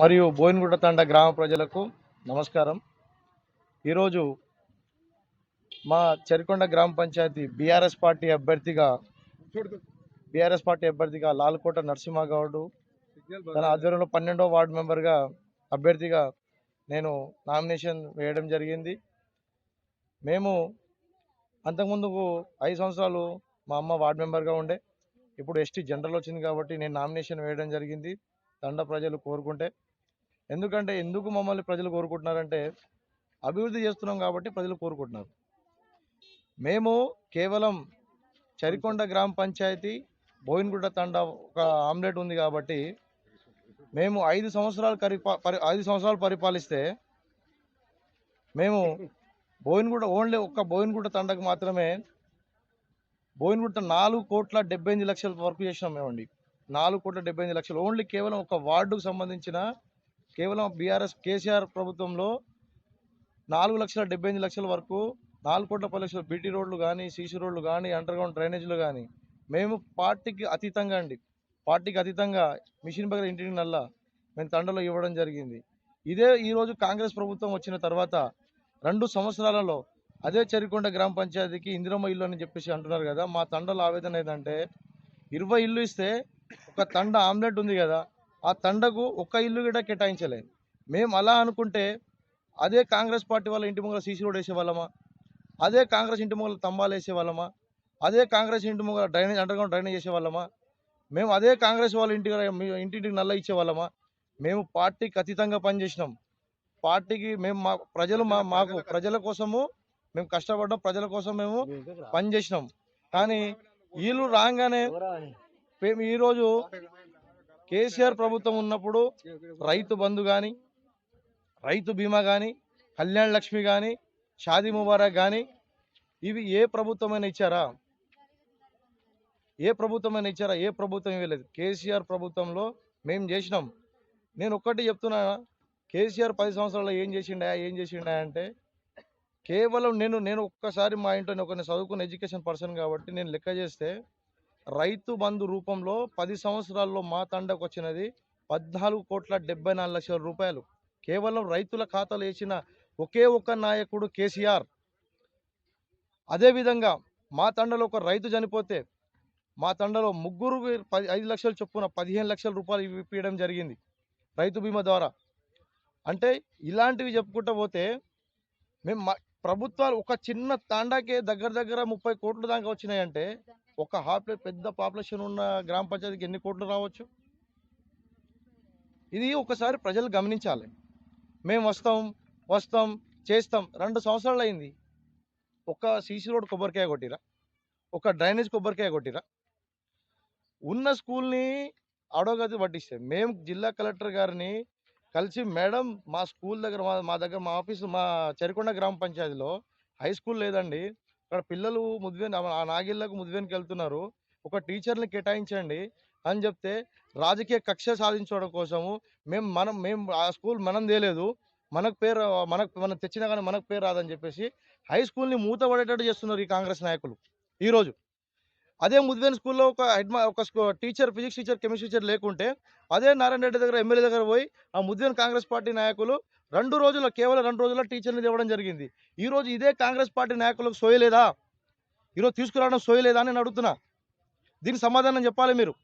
మరియు బోయినగుట్ట తండ గ్రామ ప్రజలకు నమస్కారం. ఈరోజు మా చెరికొండ గ్రామ పంచాయతీ బీఆర్ఎస్ పార్టీ అభ్యర్థిగా బీఆర్ఎస్ పార్టీ అభ్యర్థిగా లాల్కోట నరసింహగౌడ్ తన ఆధ్వర్యంలో పన్నెండో వార్డు మెంబర్గా అభ్యర్థిగా నేను నామినేషన్ వేయడం జరిగింది. మేము అంతకుముందుకు ఐదు సంవత్సరాలు మా అమ్మ వార్డు మెంబర్గా ఉండే. ఇప్పుడు ఎస్టీ జనరల్ వచ్చింది కాబట్టి నేను నామినేషన్ వేయడం జరిగింది. తండ ప్రజలు కోరుకుంటే ఎందుకంటే ఎందుకు మమ్మల్ని ప్రజలు కోరుకుంటున్నారంటే అభివృద్ధి చేస్తున్నాం కాబట్టి ప్రజలు కోరుకుంటున్నారు. మేము కేవలం చరికొండ గ్రామ పంచాయతీ బోయిన్గుడ్డ తండ ఒక ఆమ్లెట్ ఉంది కాబట్టి మేము ఐదు సంవత్సరాలు పరిపా పరి ఐదు సంవత్సరాలు పరిపాలిస్తే మేము బోయిన్గుడ్డ ఓన్లీ ఒక్క బోయిన్గుడ్డ తండకు మాత్రమే బోయిన్గుట్ట నాలుగు కోట్ల డెబ్బై ఎనిమిది లక్షల వరకు చేసినాం మేమండి. నాలుగు కోట్ల డెబ్బై ఎనిమిది లక్షలు. ఓన్లీ కేవలం ఒక వార్డుకు సంబంధించిన కేవలం బీఆర్ఎస్ కేసీఆర్ ప్రభుత్వంలో నాలుగు లక్షల డెబ్బై ఎనిమిది లక్షల వరకు నాలుగు కోట్ల పది లక్షల బీటీ రోడ్లు కానీ సీసీ రోడ్లు కానీ అండర్ గ్రౌండ్ డ్రైనేజీలు కానీ మేము పార్టీకి అతీతంగా అండి. పార్టీకి అతీతంగా మిషన్ బగర్ ఇంటికి నల్లా మేము తండలో ఇవ్వడం జరిగింది. ఇదే ఈరోజు కాంగ్రెస్ ప్రభుత్వం వచ్చిన తర్వాత రెండు సంవత్సరాలలో అదే చెరికొండ గ్రామ పంచాయతీకి ఇందిరమ్మ ఇల్లు అని చెప్పేసి అంటున్నారు కదా మా తండలో ఆవేదన ఏంటంటే ఇరవై ఇల్లు ఇస్తే ఒక తండ ఆమ్లెట్ ఉంది కదా ఆ తండకు ఒక్క ఇల్లు కూడా కేటాయించలేదు మేము అలా అనుకుంటే అదే కాంగ్రెస్ పార్టీ వాళ్ళ ఇంటి ముంగల సీసీ రోడ్ వేసేవాళ్ళమా? అదే కాంగ్రెస్ ఇంటి ముంగల తంబాలు వేసేవాళ్ళమా? అదే కాంగ్రెస్ ఇంటి ముంగల డ్రైనేజ్ అండర్గ్రౌండ్ డ్రైనేజ్ చేసేవాళ్ళమా మేము అదే కాంగ్రెస్ వాళ్ళ ఇంటి ఇంటింటికి నల్ల ఇచ్చేవాళ్ళమా? మేము పార్టీకి అతీతంగా పనిచేసినాం. పార్టీకి మేము మా ప్రజలు మా మాకు ప్రజల కోసము మేము కష్టపడ్డాం ప్రజల కోసం మేము పనిచేసినాం. కానీ వీళ్ళు రాగానే మేము ఈరోజు కేసీఆర్ ప్రభుత్వం ఉన్నప్పుడు రైతు బంధు కానీ రైతు బీమా కానీ కళ్యాణ్ లక్ష్మి కానీ షాదీ ముబారక్ కానీ ఇవి ఏ ప్రభుత్వమైనా ఇచ్చారా? ఏ ప్రభుత్వమైనా ఇచ్చారా? ఏ ప్రభుత్వం ఇవ్వలేదు కేసీఆర్ ప్రభుత్వంలో మేము చేసినాం. నేను ఒక్కటి చెప్తున్నా కేసీఆర్ పది సంవత్సరాల్లో ఏం చేసిండా ఏం చేసిండా అంటే కేవలం నేను నేను ఒక్కసారి మా ఇంట్లో ఒక చదువుకున్న ఎడ్యుకేషన్ పర్సన్ కాబట్టి నేను లెక్క చేస్తే రైతు బంధు రూపంలో పది సంవత్సరాల్లో మా తండకు వచ్చినది పద్నాలుగు కోట్ల డెబ్బై నాలుగు లక్షల రూపాయలు. కేవలం రైతుల ఖాతాలు వేసిన ఒకే ఒక్క నాయకుడు కేసీఆర్. అదేవిధంగా మా తండలో ఒక రైతు చనిపోతే మా తండలో ముగ్గురు పది ఐదు లక్షల చొప్పున పదిహేను లక్షల రూపాయలు ఇప్పించడం జరిగింది రైతు బీమా ద్వారా. అంటే ఇలాంటివి చెప్పుకుంటూ పోతే మేము మా- ప్రభుత్వాలు ఒక చిన్న తాండాకే దగ్గర దగ్గర ముప్పై కోట్లు దాకా వచ్చినాయంటే ఒక హాఫ్ పెద్ద పాపులేషన్ ఉన్న గ్రామ పంచాయతీకి ఎన్ని కోట్లు రావచ్చు? ఇది ఒకసారి ప్రజలు గమనించాలి. మేము వస్తాం వస్తాం చేస్తాం. రెండు సంవత్సరాలు అయింది. ఒక సీసీ రోడ్ కొబ్బరికాయ కొట్టిరా? ఒక డ్రైనేజ్ కొబ్బరికాయ కొట్టిరా? ఉన్న స్కూల్ని అడోగతి పట్టిస్తే మేము జిల్లా కలెక్టర్ గారిని కలిసి మేడం మా స్కూల్ దగ్గర మా మా దగ్గర మా ఆఫీసు మా చెరికొండ గ్రామ పంచాయతీలో హై స్కూల్ లేదండి. అక్కడ పిల్లలు ముద్వేన్ ఆ నాగిళ్ళకు ముద్వేనికి వెళ్తున్నారు. ఒక టీచర్ని కేటాయించండి అని చెప్తే రాజకీయ కక్ష సాధించడం కోసము మేము మనం మేము ఆ స్కూల్ మనం తేలేదు. మనకు పేరు మనకు మనం తెచ్చినా కానీ మనకు పేరు రాదని చెప్పేసి హై స్కూల్ని మూతపడేటట్టు చేస్తున్నారు ఈ కాంగ్రెస్ నాయకులు ఈరోజు. అదే ముద్వేన్ స్కూల్లో ఒక హెడ్ ఒక teacher physics teacher chemistry teacher లేకుంటే అదే నారాయణ రెడ్డి దగ్గర ఎమ్మెల్యే దగ్గర పోయి ఆ ముద్వేన్ కాంగ్రెస్ పార్టీ నాయకులు రెండు రోజుల్లో కేవలం రెండు రోజుల్లో టీచర్ని ఇవ్వడం జరిగింది. ఈరోజు ఇదే కాంగ్రెస్ పార్టీ నాయకులకు సోయలేదా ఈరోజు తీసుకురావడం సోయలేదా అని నేను అడుగుతున్నా. దీనికి సమాధానం చెప్పాలి మీరు.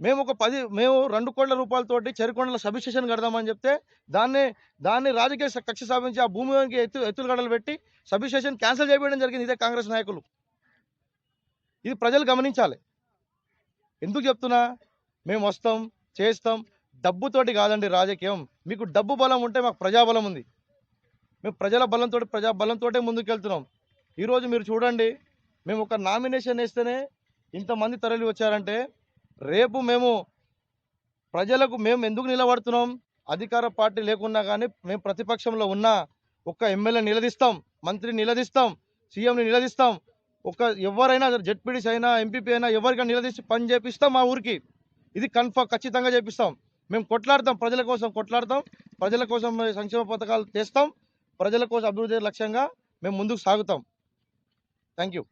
మేము ఒక పది మేము రెండు కోట్ల రూపాయలతోటి చెరుకొండల సబ్స్టేషన్ కడదామని చెప్తే దాన్ని దాన్ని రాజకీయ కక్ష సాధించి ఆ భూమికి ఎత్తు ఎత్తులు గడలు పెట్టి సబ్స్టేషన్ క్యాన్సిల్ చేయడం జరిగింది ఇదే కాంగ్రెస్ నాయకులు. ఇది ప్రజలు గమనించాలి. ఎందుకు చెప్తున్నా? మేము వస్తాం చేస్తాం. డబ్బుతోటి కాదండి రాజకీయం. మీకు డబ్బు బలం ఉంటే మాకు ప్రజాబలం ఉంది. మేము ప్రజల బలంతో ప్రజా బలంతోటే ముందుకెళ్తున్నాం ఈరోజు మీరు చూడండి మేము ఒక నామినేషన్ వేస్తేనే ఇంతమంది తరలి వచ్చారంటే రేపు మేము ప్రజలకు మేము ఎందుకు నిలబడుతున్నాం? అధికార పార్టీ లేకున్నా కానీ మేము ప్రతిపక్షంలో ఉన్న ఒక్క ఎమ్మెల్యే నిలదీస్తాం మంత్రిని నిలదీస్తాం సీఎంని నిలదీస్తాం. ఒక ఎవరైనా జెడ్పీడీసీ అయినా ఎంపీపీ అయినా ఎవరికైనా నిలదీసి పని చేపిస్తాం మా ఊరికి. ఇది కన్ఫర్మ్ ఖచ్చితంగా చేపిస్తాం. మేము కొట్లాడతాం ప్రజల కోసం కొట్లాడతాం ప్రజల కోసం సంక్షేమ పథకాలు తెస్తాం ప్రజల కోసం అభివృద్ధి లక్ష్యంగా మేము ముందుకు సాగుతాం. Thank you.